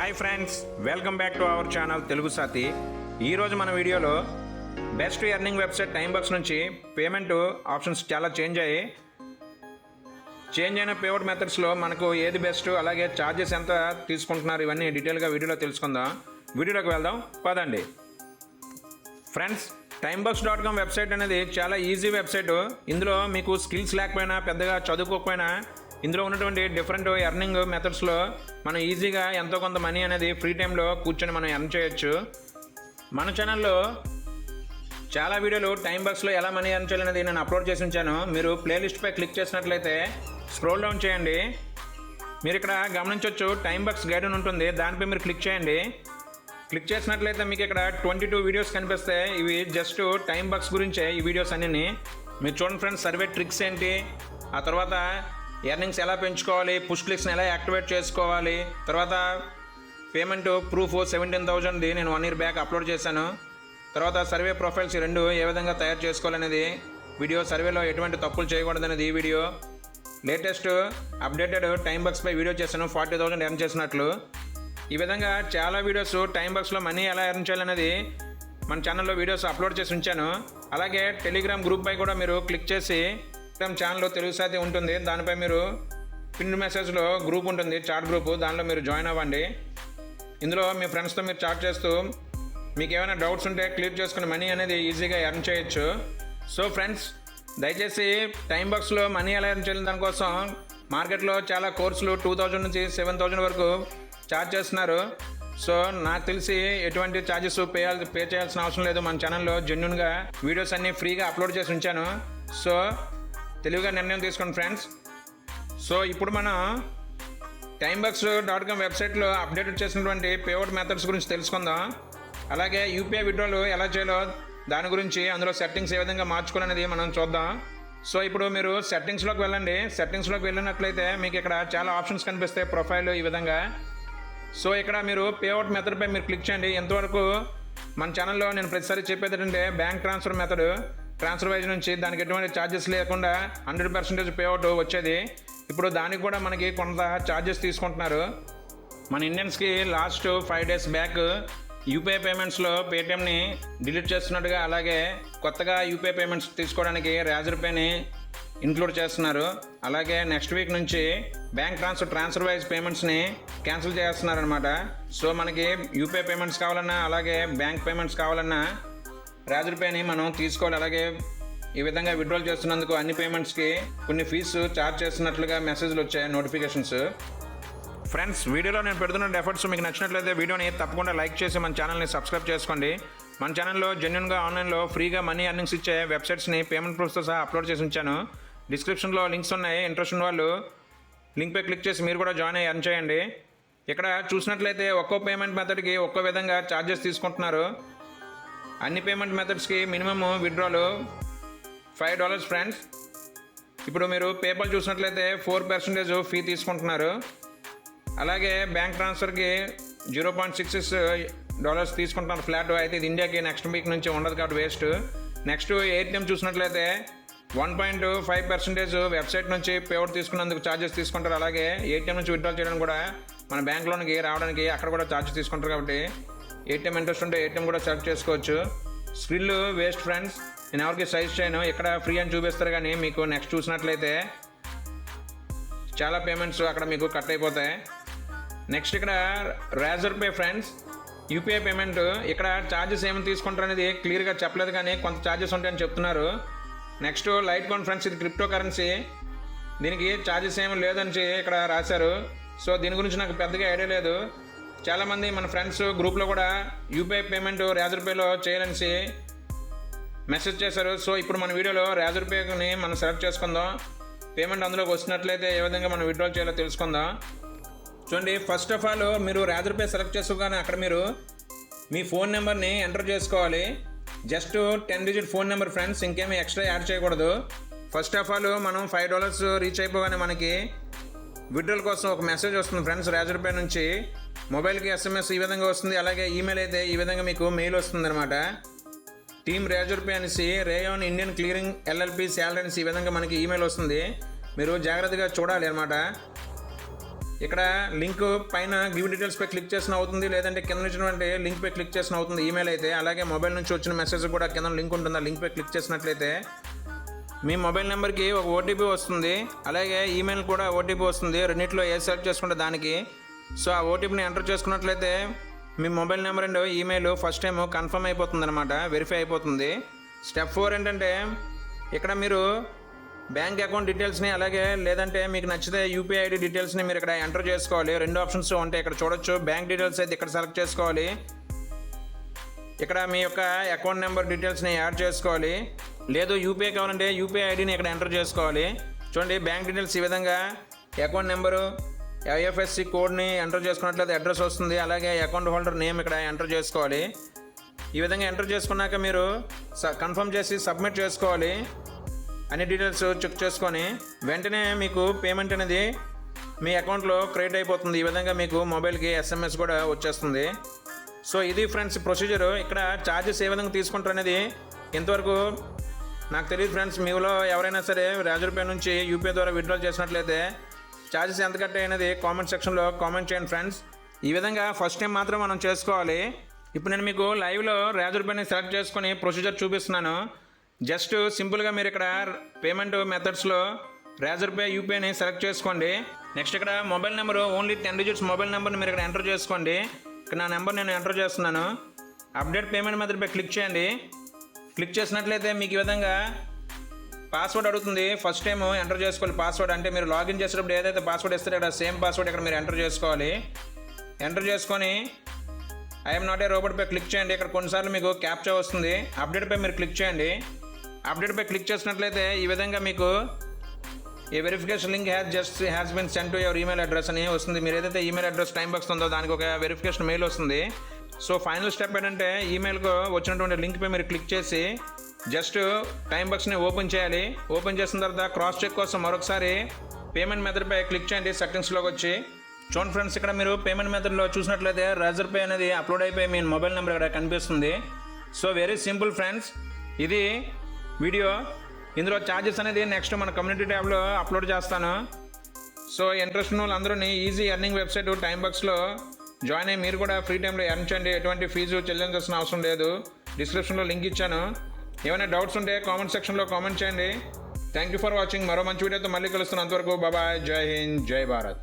Hi friends welcome back to our channel Telugu Sathi ఈరోజు మన వీడియోలో best earning website time box నుంచి payment options చాలా change అయ్యాయి. చేంజ్ అయిన పేమెంట్ మెథడ్స్లో మనకు ఏది బెస్ట్ అలాగే ఛార్జెస్ ఎంత తీసుకుంటున్నారు ఇవన్నీ డీటెయిల్గా వీడియోలో తెలుసుకుందాం. వీడియోలోకి వెళ్దాం పదండి. Friends time box dot com website అనేది చాలా ఈజీ వెబ్సైట్ ఇందులో మీకు స్కిల్స్ లేకపోయినా పెద్దగా చదువుకోకపోయినా ఇందులో ఉన్నటువంటి డిఫరెంట్ ఎర్నింగ్ మెథడ్స్లో మనం ఈజీగా ఎంతో కొంత మనీ అనేది ఫ్రీ టైంలో కూర్చొని మనం ఎర్న్ చేయొచ్చు. మన ఛానల్లో చాలా వీడియోలు టైం బాక్స్లో ఎలా మనీ ఎర్న్ చేయాలనేది నేను అప్లోడ్ చేసి ఉంచాను. మీరు ప్లేలిస్ట్పై క్లిక్ చేసినట్లయితే స్క్రోల్ డౌన్ చేయండి. మీరు ఇక్కడ గమనించవచ్చు టైం బాక్స్ గైడ్ ఉంటుంది. దానిపై మీరు క్లిక్ చేయండి. క్లిక్ చేసినట్లయితే మీకు ఇక్కడ ట్వంటీ టూ వీడియోస్ కనిపిస్తాయి ఇవి జస్ట్ టైం బాక్స్ గురించే ఈ వీడియోస్ అన్నీ మీరు చూడండి ఫ్రెండ్స్ సర్వే ట్రిక్స్ ఏంటి? ఆ తర్వాత ఎర్నింగ్స్ ఎలా పెంచుకోవాలి? పుష్ క్లిక్స్ని ఎలా యాక్టివేట్ చేసుకోవాలి? తర్వాత పేమెంట్ ప్రూఫ్ సెవెంటీన్ థౌజండ్ది నేను వన్ ఇయర్ బ్యాక్ అప్లోడ్ చేశాను. తర్వాత సర్వే ప్రొఫైల్స్ రెండు ఏ విధంగా తయారు చేసుకోవాలనేది వీడియో సర్వేలో ఎటువంటి తప్పులు చేయకూడదనేది ఈ వీడియో లేటెస్ట్ అప్డేటెడ్ టైం బాక్స్పై వీడియో చేశాను ఫార్టీ థౌసండ్ ఎర్న్ చేసినట్లు. ఈ విధంగా చాలా వీడియోస్ టైం బాక్స్లో మనీ ఎలా ఎర్న్ చేయాలనేది మన ఛానల్లో వీడియోస్ అప్లోడ్ చేసి ఉంచాను. అలాగే టెలిగ్రామ్ గ్రూప్ పై కూడా మీరు క్లిక్ చేసి టెలిగ్రామ్ ఛానల్లో తెలుగు సాతి ఉంటుంది. దానిపై మీరు పిన్ మెసేజ్లో గ్రూప్ ఉంటుంది చాట్ గ్రూప్ దానిలో మీరు జాయిన్ అవ్వండి. ఇందులో మీ ఫ్రెండ్స్తో మీరు చాట్ చేస్తూ మీకు ఏమైనా డౌట్స్ ఉంటే క్లియర్ చేసుకుని మనీ అనేది ఈజీగా ఎర్న్ చేయొచ్చు. సో ఫ్రెండ్స్ దయచేసి టైం బాక్స్లో మనీ ఎలా ఎర్న్ చేయాలి దానికోసం మార్కెట్లో చాలా కోర్సులు టూ థౌజండ్ నుంచి సెవెన్ థౌజండ్ వరకు ఛార్జ్ చేస్తున్నారు. సో నాకు తెలిసి ఎటువంటి ఛార్జెస్ పే పే చేయాల్సిన అవసరం లేదు. మన ఛానల్లో జెన్యున్గా వీడియోస్ అన్నీ ఫ్రీగా అప్లోడ్ చేసి ఉంచాను. సో తెలివిగా నిర్ణయం తీసుకోండి ఫ్రెండ్స్ సో ఇప్పుడు మనం టైం బాక్స్ డాట్ కామ్ వెబ్సైట్లో అప్డేట్ చేసినటువంటి పేఅవుట్ మెథడ్స్ గురించి తెలుసుకుందాం. అలాగే యూపీఐ విడ్రాలు ఎలా చేయాలో దాని గురించి అందులో సెట్టింగ్స్ ఏ విధంగా మార్చుకోవాలనేది మనం చూద్దాం. సో ఇప్పుడు మీరు సెట్టింగ్స్లోకి వెళ్ళండి. సెట్టింగ్స్లోకి వెళ్ళినట్లయితే మీకు ఇక్కడ చాలా ఆప్షన్స్ కనిపిస్తాయి ప్రొఫైల్ ఈ విధంగా. సో ఇక్కడ మీరు పేఅవుట్ మెథడ్పై మీరు క్లిక్ చేయండి. ఎంతవరకు మన ఛానల్లో నేను ప్రతిసారి చెప్పేది ఏంటంటే bank transfer method transfer wise నుంచి దానికి ఎటువంటి ఛార్జెస్ లేకుండా హండ్రెడ్ పర్సెంటేజ్ పేఅవుట్ వచ్చేది. ఇప్పుడు దానికి కూడా మనకి కొంత ఛార్జెస్ తీసుకుంటున్నారు. మన ఇండియన్స్కి last five days back UPI పేమెంట్స్లో పేటిఎంని డిలీట్ చేస్తున్నట్టుగా అలాగే కొత్తగా యూపీఐ పేమెంట్స్ తీసుకోవడానికి రేజర్ పేని ఇంక్లూడ్ చేస్తున్నారు. అలాగే నెక్స్ట్ వీక్ నుంచి బ్యాంక్ ట్రాన్స్ఫర్ ట్రాన్స్ఫర్ వైజ్ పేమెంట్స్ని క్యాన్సిల్ చేస్తున్నారు అనమాట సో మనకి యూపీఐ పేమెంట్స్ కావాలన్నా అలాగే బ్యాంక్ పేమెంట్స్ కావాలన్నా రేజర్ పేని మనం తీసుకోవాలి. అలాగే ఈ విధంగా విడ్రాల్ చేస్తున్నందుకు అన్ని పేమెంట్స్కి కొన్ని ఫీజు ఛార్జ్ చేస్తున్నట్లుగా మెసేజ్లు వచ్చాయి నోటిఫికేషన్స్ ఫ్రెండ్స్ వీడియోలో నేను పెడుతున్న ఎఫర్ట్స్ మీకు నచ్చినట్లయితే వీడియోని తప్పకుండా లైక్ చేసి మన ఛానల్ని సబ్స్క్రైబ్ చేసుకోండి. మన ఛానల్లో జెన్యున్గా ఆన్లైన్లో ఫ్రీగా మనీ అర్నింగ్స్ ఇచ్చే వెబ్సైట్స్ని పేమెంట్ ప్రూఫ్తో సహా అప్లోడ్ చేసి ఉంచాను. డిస్క్రిప్షన్లో లింక్స్ ఉన్నాయి. ఇంట్రెస్ట్ ఉన్న వాళ్ళు లింక్పై క్లిక్ చేసి మీరు కూడా జాయిన్ అయ్యి అర్న్ చేయండి. ఇక్కడ చూసినట్లయితే ఒక్కో పేమెంట్ మెథడ్కి ఒక్కో విధంగా ఛార్జెస్ తీసుకుంటున్నారు. అన్ని payment మెథడ్స్కి minimum withdrawal five dollars friends ఇప్పుడు మీరు పేపాల్ చూసినట్లయితే ఫోర్ పర్సెంటేజ్ ఫీ తీసుకుంటున్నారు. అలాగే bank ట్రాన్స్ఫర్కి zero point six six dollars తీసుకుంటున్నారు ఫ్లాట్ అయితే ఇది ఇండియాకి నెక్స్ట్ వీక్ నుంచి ఉండదు కాబట్టి వేస్ట్ నెక్స్ట్ ఏటీఎం చూసినట్లయితే one point five percentage website నుంచి పేవర్ తీసుకున్నందుకు ఛార్జెస్ తీసుకుంటారు. అలాగే ఏటీఎం నుంచి విత్డ్రా చేయడానికి కూడా మన బ్యాంక్లోనికి రావడానికి అక్కడ కూడా ఛార్జెస్ తీసుకుంటారు కాబట్టి ఏటీఎం ఇంట్రెస్ట్ ఉంటే ఏటీఎం కూడా సెలెక్ట్ చేసుకోవచ్చు. స్కిల్ వేస్ట్ ఫ్రెండ్స్ నేను ఎవరికి సైజ్ చేయను. ఇక్కడ ఫ్రీ అని చూపిస్తారు కానీ మీకు నెక్స్ట్ చూసినట్లయితే చాలా పేమెంట్స్ అక్కడ మీకు కట్ అయిపోతాయి. నెక్స్ట్ ఇక్కడ Razorpay friends UPI payment ఇక్కడ ఛార్జెస్ ఏమి తీసుకుంటారు అనేది క్లియర్గా చెప్పలేదు కానీ కొంత ఛార్జెస్ ఉంటాయని చెప్తున్నారు. నెక్స్ట్ లైట్ కాన్ ఫ్రెండ్స్ ఇది క్రిప్టో కరెన్సీ దీనికి ఛార్జెస్ ఏమి లేదని ఇక్కడ రాశారు. సో దీని గురించి నాకు పెద్దగా ఐడియా లేదు. చాలామంది మన ఫ్రెండ్స్ గ్రూప్లో కూడా యూపీఐ పేమెంట్ రేజర్ పేలో చేయాలనేసి మెసేజ్ చేశారు. సో ఇప్పుడు మన వీడియోలో రేజర్ పేని మనం సెలెక్ట్ చేసుకుందాం. పేమెంట్ అందులోకి వచ్చినట్లయితే ఏ విధంగా మనం విత్డ్రాల్ చేయాలో తెలుసుకుందాం. చూడండి ఫస్ట్ ఆఫ్ ఆల్ మీరు రేజర్ పే సెలెక్ట్ చేసుకోగానే అక్కడ మీరు మీ ఫోన్ నెంబర్ని ఎంటర్ చేసుకోవాలి. Just ten digit phone number friends ఇంకేమీ ఎక్స్ట్రా యాడ్ చేయకూడదు. ఫస్ట్ ఆఫ్ ఆల్ మనం ఫైవ్ డాలర్స్ రీచ్ అయిపోగానే మనకి విడ్రోల్ కోసం ఒక మెసేజ్ వస్తుంది ఫ్రెండ్స్ రేజర్ పే నుంచి. మొబైల్కి ఎస్ఎంఎస్ ఈ విధంగా వస్తుంది అలాగే ఈమెయిల్ అయితే ఈ విధంగా మీకు మెయిల్ వస్తుంది అనమాట టీమ్ రేజర్ పే అనేసి Rayon Indian clearing LLP salary అనేసి ఈ విధంగా మనకి ఈమెయిల్ వస్తుంది. మీరు జాగ్రత్తగా చూడాలి అనమాట ఇక్కడ లింక్ పైన గివ్ డీటెయిల్స్ పై క్లిక్ చేసిన అవుతుంది లేదంటే కింద నుంచినటువంటి లింక్ పై క్లిక్ చేసిన అవుతుంది ఈమెయిల్ అయితే. అలాగే మొబైల్ నుంచి వచ్చిన మెసేజ్ కూడా కింద లింక్ ఉంటుంది ఆ లింక్ పై క్లిక్ చేసినట్లయితే మీ మొబైల్ నెంబర్కి ఒక ఓటీపీ వస్తుంది అలాగే ఈమెయిల్ కూడా ఓటీపీ వస్తుంది. రెండింటిలో ఏ సెలెక్ట్ చేసుకుంటే దానికి సో ఆ ఓటీపీని ఎంటర్ చేసుకున్నట్లయితే మీ mobile number and email first time confirm అయిపోతుంది అనమాట వెరిఫై అయిపోతుంది. స్టెప్ ఫోర్ ఏంటంటే ఇక్కడ మీరు బ్యాంక్ అకౌంట్ డీటెయిల్స్ని అలాగే లేదంటే మీకు నచ్చితే యూపీఐ ఐడి డీటెయిల్స్ని మీరు ఇక్కడ ఎంటర్ చేసుకోవాలి. రెండు ఆప్షన్స్ ఉంటాయి ఇక్కడ చూడొచ్చు. బ్యాంక్ డీటెయిల్స్ అయితే ఇక్కడ సెలెక్ట్ చేసుకోవాలి. ఇక్కడ మీ యొక్క అకౌంట్ నెంబర్ డీటెయిల్స్ని యాడ్ చేసుకోవాలి. లేదు యూపీఐ కావాలంటే యూపీఐ ఐడిని ఇక్కడ ఎంటర్ చేసుకోవాలి. చూడండి బ్యాంక్ డీటెయిల్స్ ఈ విధంగా అకౌంట్ నెంబరు ఐఎఫ్ఎస్సి కోడ్ని ఎంటర్ చేసుకున్నట్లయితే అడ్రస్ వస్తుంది. అలాగే అకౌంట్ హోల్డర్ నేమ్ ఇక్కడ ఎంటర్ చేసుకోవాలి. ఈ విధంగా ఎంటర్ చేసుకున్నాక మీరు స కన్ఫర్మ్ చేసి సబ్మిట్ చేసుకోవాలి. అన్ని డీటెయిల్స్ చెక్ చేసుకొని వెంటనే మీకు పేమెంట్ అనేది మీ అకౌంట్లో క్రియేట్ అయిపోతుంది. ఈ విధంగా మీకు మొబైల్కి ఎస్ఎంఎస్ కూడా వచ్చేస్తుంది. సో ఇది ఫ్రెండ్స్ ప్రొసీజర్. ఇక్కడ ఛార్జెస్ ఏ విధంగా తీసుకుంటారు అనేది ఇంతవరకు నాకు తెలియదు ఫ్రెండ్స్. మీలో ఎవరైనా సరే రాజర్ నుంచి యూపీఐ ద్వారా విత్డ్రా చేసినట్లయితే ఛార్జెస్ ఎంత కట్ అనేది కామెంట్ సెక్షన్లో కామెంట్ చేయండి ఫ్రెండ్స్ ఈ విధంగా ఫస్ట్ టైం మాత్రం మనం చేసుకోవాలి. ఇప్పుడు నేను మీకు లైవ్లో రేజర్ పేని సెలెక్ట్ చేసుకొని ప్రొసీజర్ చూపిస్తున్నాను. జస్ట్ సింపుల్గా మీరు ఇక్కడ పేమెంట్ మెథడ్స్లో రేజర్ పే యూపీఐని సెలెక్ట్ చేసుకోండి. నెక్స్ట్ ఇక్కడ mobile number only ten digits mobile నెంబర్ని మీరు ఇక్కడ ఎంటర్ చేసుకోండి. ఇక్కడ నా నెంబర్ నేను ఎంటర్ చేస్తున్నాను. అప్డేట్ పేమెంట్ మెథడ్ పై క్లిక్ చేయండి. క్లిక్ చేసినట్లయితే మీకు ఈ విధంగా పాస్వర్డ్ అడుగుతుంది. ఫస్ట్ టైం ఎంటర్ చేసుకోవాలి. పాస్వర్డ్ అంటే మీరు లాగిన్ చేసేటప్పుడు ఏదైతే పాస్వర్డ్ ఇస్తారో ఇక్కడ సేమ్ పాస్వర్డ్ ఇక్కడ మీరు ఎంటర్ చేసుకోవాలి. ఎంటర్ చేసుకొని ఐఎమ్ నాట్ ఏ రోబోట్ పై క్లిక్ చేయండి. ఇక్కడ కొన్నిసార్లు మీకు క్యాప్చా వస్తుంది. అప్డేట్ పై మీరు క్లిక్ చేయండి. అప్డేట్ పై క్లిక్ చేసినట్లయితే ఈ విధంగా మీకు ఈ verification link has just has been send to your email address అని వస్తుంది. మీరు ఏదైతే ఈమెయిల్ అడ్రస్ టైం బాక్స్ ఉందో దానికి ఒక వెరిఫికేషన్ మెయిల్ వస్తుంది. సో ఫైనల్ స్టెప్ ఏంటంటే ఈమెయిల్కు వచ్చినటువంటి లింక్పై మీరు క్లిక్ చేసి జస్ట్ టైం బాక్స్ని ఓపెన్ చేయాలి. ఓపెన్ చేసిన తర్వాత క్రాస్ చెక్ కోసం మరొకసారి పేమెంట్ మెథడ్పై క్లిక్ చేయండి. సెట్టింగ్స్లోకి వచ్చి. చూడండి ఫ్రెండ్స్ ఇక్కడ మీరు పేమెంట్ మెథడ్లో చూసినట్లయితే రేజర్ పే అనేది అప్లోడ్ అయిపోయి మీ మొబైల్ నెంబర్ ఇక్కడ కనిపిస్తుంది. సో వెరీ సింపుల్ ఫ్రెండ్స్ ఇది వీడియో ఇందులో ఛార్జెస్ అనేది నెక్స్ట్ మన కమ్యూనిటీ ట్యాబ్లో అప్లోడ్ చేస్తాను. సో ఇంట్రెస్ట్ ఉన్న వాళ్ళందరూ ఈజీ ఎర్నింగ్ వెబ్సైట్ టైం బాక్స్లో జాయిన్ అయ్యి మీరు కూడా ఫ్రీ టైంలో ఎర్న్ చేయండి. ఎటువంటి ఫీజు చెల్లించాల్సిన అవసరం లేదు. డిస్క్రిప్షన్లో లింక్ ఇచ్చాను. ఏమైనా డౌట్స్ ఉంటే కామెంట్ సెక్షన్లో కామెంట్ చేయండి. థ్యాంక్ యూ ఫర్ వాచింగ్ మరో మంచి వీడియోతో మళ్ళీ కలుస్తున్నంతవరకు బాబాయ్ జై హింద్ జై భారత్.